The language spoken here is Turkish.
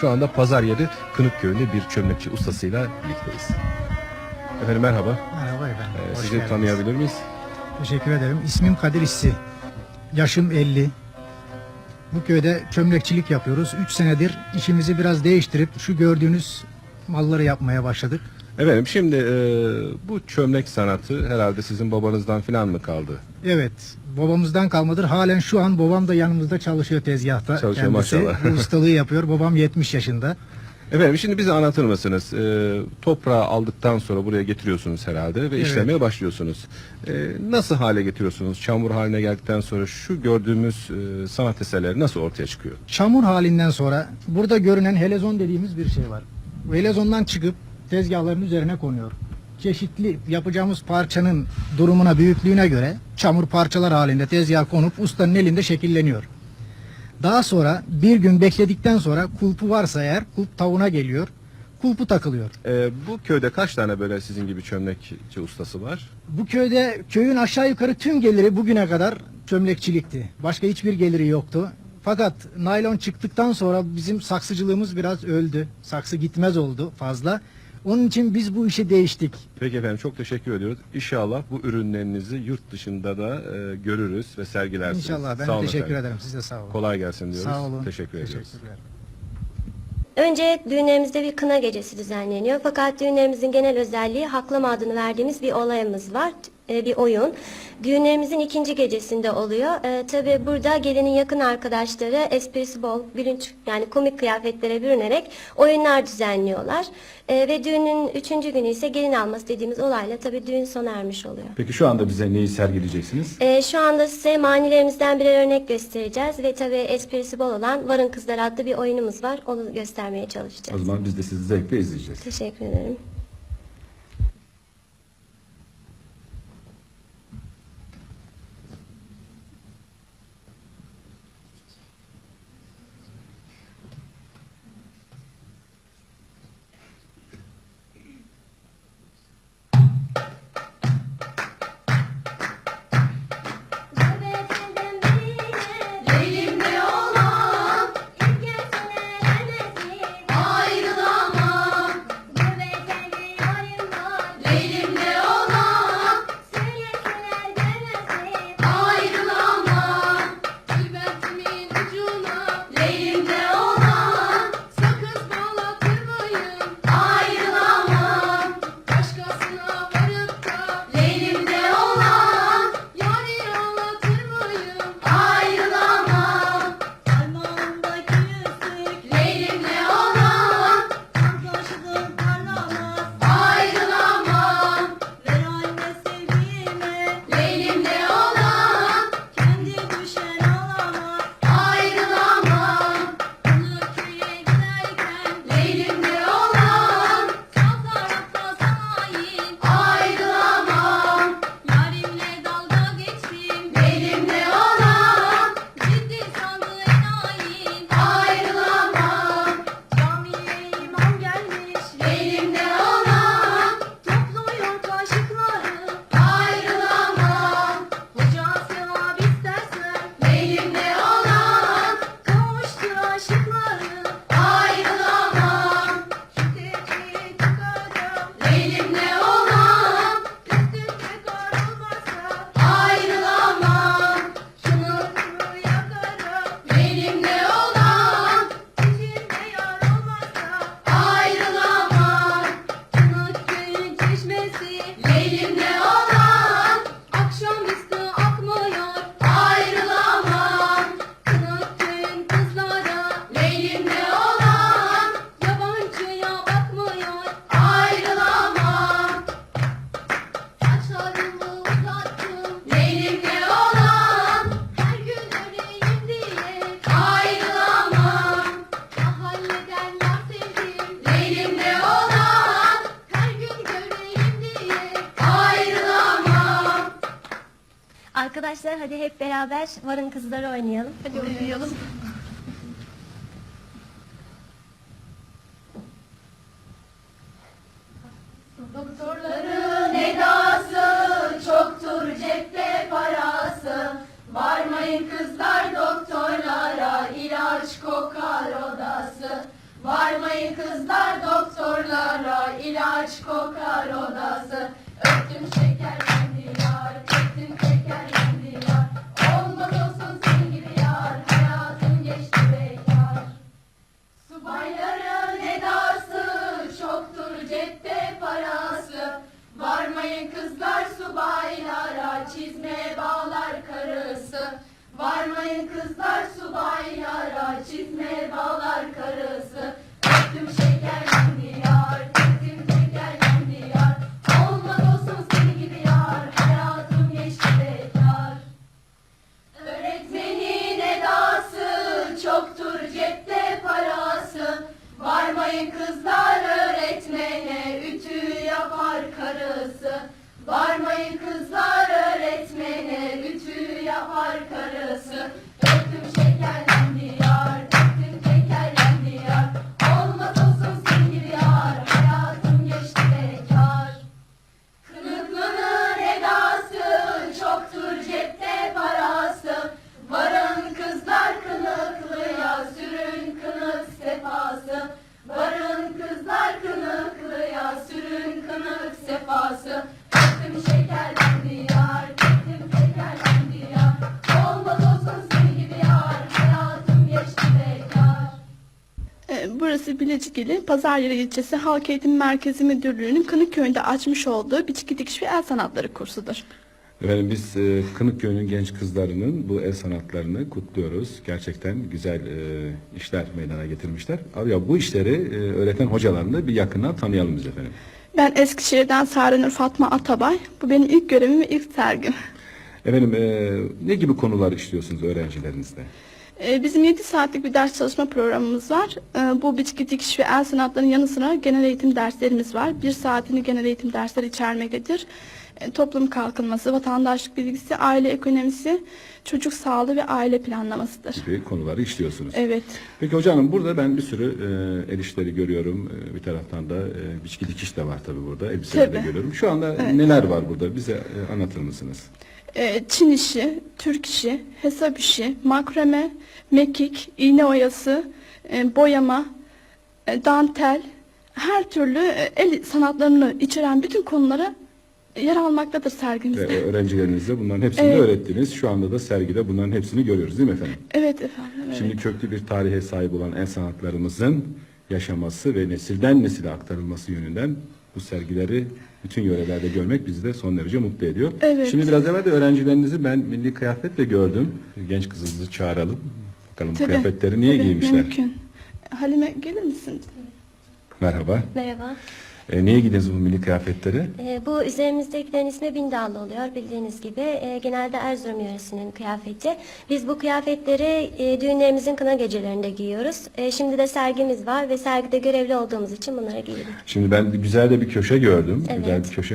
Şu anda pazar yeri Kınık Köyü'nde bir çömlekçi ustasıyla birlikteyiz. Efendim merhaba. Merhaba efendim. Ee, hoş sizi geldiniz. tanıyabilir miyiz? Teşekkür ederim. İsmim Kadir İssi. Yaşım 50. Bu köyde çömlekçilik yapıyoruz. 3 senedir işimizi biraz değiştirip şu gördüğünüz malları yapmaya başladık. Efendim şimdi e, bu çömlek sanatı herhalde sizin babanızdan falan mı kaldı? Evet, babamızdan kalmadır. Halen şu an babam da yanımızda çalışıyor tezgahta. Çalışıyor, Kendisi maşallah. Bu ustalığı yapıyor. Babam 70 yaşında. Efendim şimdi bize anlatır mısınız? E, toprağı aldıktan sonra buraya getiriyorsunuz herhalde ve işlemeye başlıyorsunuz. E, nasıl hale getiriyorsunuz? Çamur haline geldikten sonra şu gördüğümüz e, sanat eserleri nasıl ortaya çıkıyor? Çamur halinden sonra burada görünen helezon dediğimiz bir şey var. Bu helezondan çıkıp tezgahların üzerine konuyor. Çeşitli yapacağımız parçanın durumuna, büyüklüğüne göre çamur parçalar halinde tezgaha konup ustanın elinde şekilleniyor. Daha sonra bir gün bekledikten sonra kulpu varsa eğer kulp tavuğuna geliyor. Kulpu takılıyor. E, bu köyde kaç tane böyle sizin gibi çömlekçi ustası var? Bu köyde köyün aşağı yukarı tüm geliri bugüne kadar çömlekçilikti. Başka hiçbir geliri yoktu. Fakat naylon çıktıktan sonra bizim saksıcılığımız biraz öldü. Saksı gitmez oldu fazla. Onun için biz bu işi değiştik. Peki efendim çok teşekkür ediyoruz. İnşallah bu ürünlerinizi yurt dışında da e, görürüz ve sergilersiniz. İnşallah ben Sağ olun teşekkür efendim. ederim. Siz de sağ olun. Kolay gelsin diyoruz. Sağ olun. Teşekkür ediyoruz. Teşekkürler. Önce düğünlerimizde bir kına gecesi düzenleniyor. Fakat düğünlerimizin genel özelliği haklama adını verdiğimiz bir olayımız var. E, bir oyun. Düğünlerimizin ikinci gecesinde oluyor. E, Tabi burada gelinin yakın arkadaşları esprisi bol, gülünç yani komik kıyafetlere bürünerek oyunlar düzenliyorlar. E, ve düğünün üçüncü günü ise gelin alması dediğimiz olayla tabi düğün sona ermiş oluyor. Peki şu anda bize neyi sergileyeceksiniz? E, şu anda size manilerimizden birer örnek göstereceğiz ve tabi esprisi bol olan Varın Kızlar adlı bir oyunumuz var. Onu göstermeye O çalışacağız. zaman biz de sizi zevkle izleyeceğiz. Teşekkür ederim. Arkadaşlar hadi hep beraber Varın Kızları oynayalım. Hadi oynayalım. Varmayın kızlar subaylara Çizme bağlar karısı Öptüm şekerlendi Burası Bilecikili Pazaryeri ilçesi Halk Eğitim Merkezi Müdürlüğü'nün Kınıkköy'ünde açmış olduğu biçki dikiş ve el sanatları kursudur. Efendim biz e, Kınıkköy'ün genç kızlarının bu el sanatlarını kutluyoruz. Gerçekten güzel e, işler meydana getirmişler. Abi ya bu işleri e, öğreten hocalarını bir yakından tanıyalım biz efendim. Ben Eskişehir'den Sarenur Fatma Atabay. Bu benim ilk görevim ve ilk sergim. Efendim e, ne gibi konular işliyorsunuz öğrencilerinizle? Ee, Bizim 7 saatlik bir ders çalışma programımız var. Ee, Bu biçki dikiş ve el sanatlarının yanı sıra genel eğitim derslerimiz var. Bir saatini genel eğitim dersleri içermektedir. Ee, Toplum kalkınması, vatandaşlık bilgisi, aile ekonomisi, çocuk sağlığı ve aile planlamasıdır. gibi konuları işliyorsunuz. Evet. Peki hocam burada ben bir sürü e, el işleri görüyorum. E, bir taraftan da e, biçki dikiş de var tabii burada. Elbiseler de Tabii. görüyorum. Şu anda neler var burada? Bize e, anlatır mısınız? Ee, Çin işi, Türk işi, hesap işi, makrame, mekik, iğne oyası, e, boyama, e, dantel, her türlü e, el sanatlarını içeren bütün konulara yer almaktadır Ve sergimizde. öğrencilerinize bunların hepsini Evet. öğrettiniz. Şu anda da sergide bunların hepsini görüyoruz değil mi efendim? Evet efendim. Evet. Şimdi köklü bir tarihe sahip olan el sanatlarımızın yaşaması ve nesilden nesile aktarılması yönünden bu sergileri bütün yörelerde görmek bizi de son derece mutlu ediyor. Evet. Şimdi biraz evvel de öğrencilerinizi ben milli kıyafetle gördüm. Genç kızınızı çağıralım. Bakalım Tabii, kıyafetleri niye tabii, giymişler? Mümkün. Halime gelir misin? Merhaba. Merhaba. E, niye giydiniz bu milli kıyafetleri? Ee, bu üzerimizdekilerin ismi bindallı oluyor bildiğiniz gibi. Ee, genelde Erzurum yöresinin kıyafeti. Biz bu kıyafetleri e, düğünlerimizin kına gecelerinde giyiyoruz. Ee, şimdi de sergimiz var ve sergide görevli olduğumuz için bunları giyiyoruz. Şimdi ben güzel de bir köşe gördüm. Evet. Güzel bir köşe